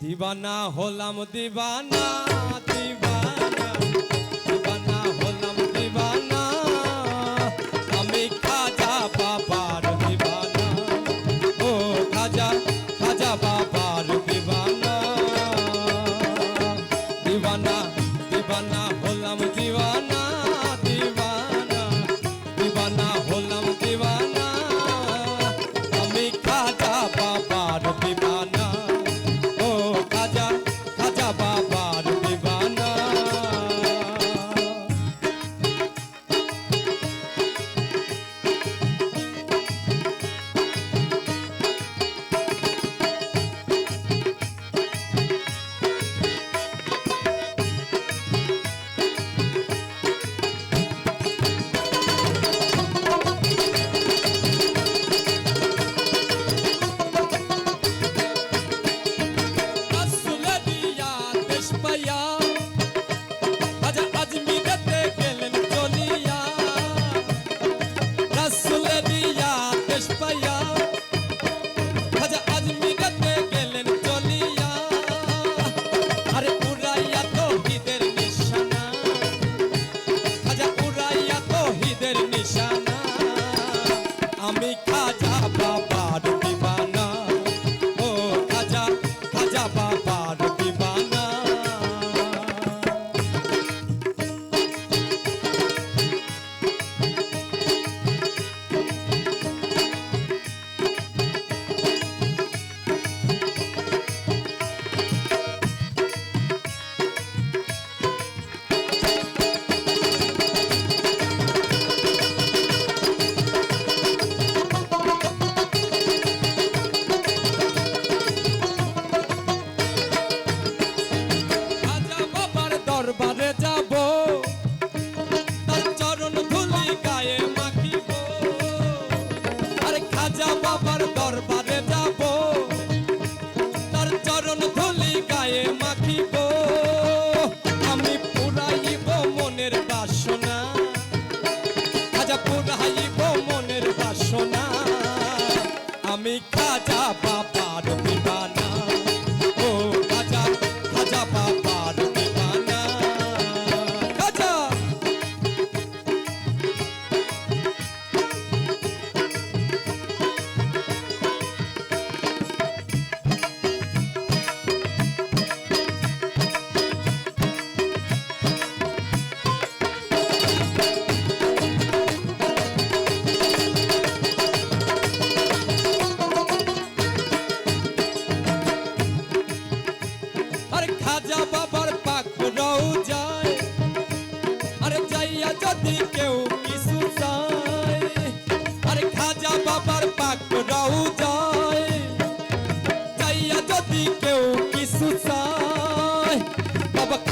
দিবানা হলাম দিবানা দিবানা। দিবানা হলাম দিবানা, আমি খাজা বাবার দিবানা। ও খাজা খাজা বাবার দিবানা। দিবানা দিবানা হলাম দিবানা দিবানা। দিবানা হলাম দিবানা, আমি খাজা বাবার দিবানা। আমি খাজা আমি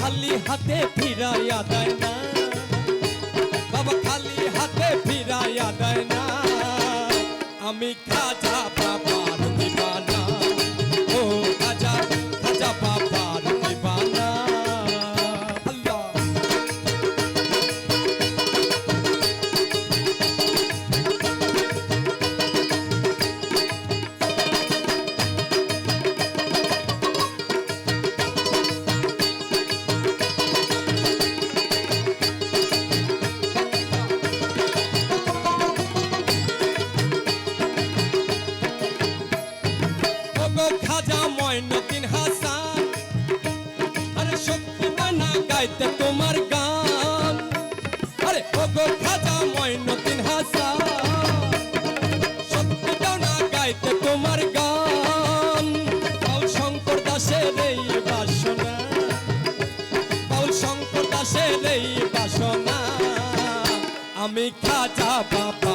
খালি হাতে ফিরাইয়া দেয় না। বাবা খালি হাতে ফিরাইয়া দেয় না। আমি খাজা গাইতে তোমার গান। আরে ওগো খাজা ময়নদিন হাসান শক্তি বানা গাইতে তোমার গান। পাউল শঙ্কর দাসের এই বাসনা পাউল শঙ্কর দাসের এই বাসনা। আমি খাজা বাবা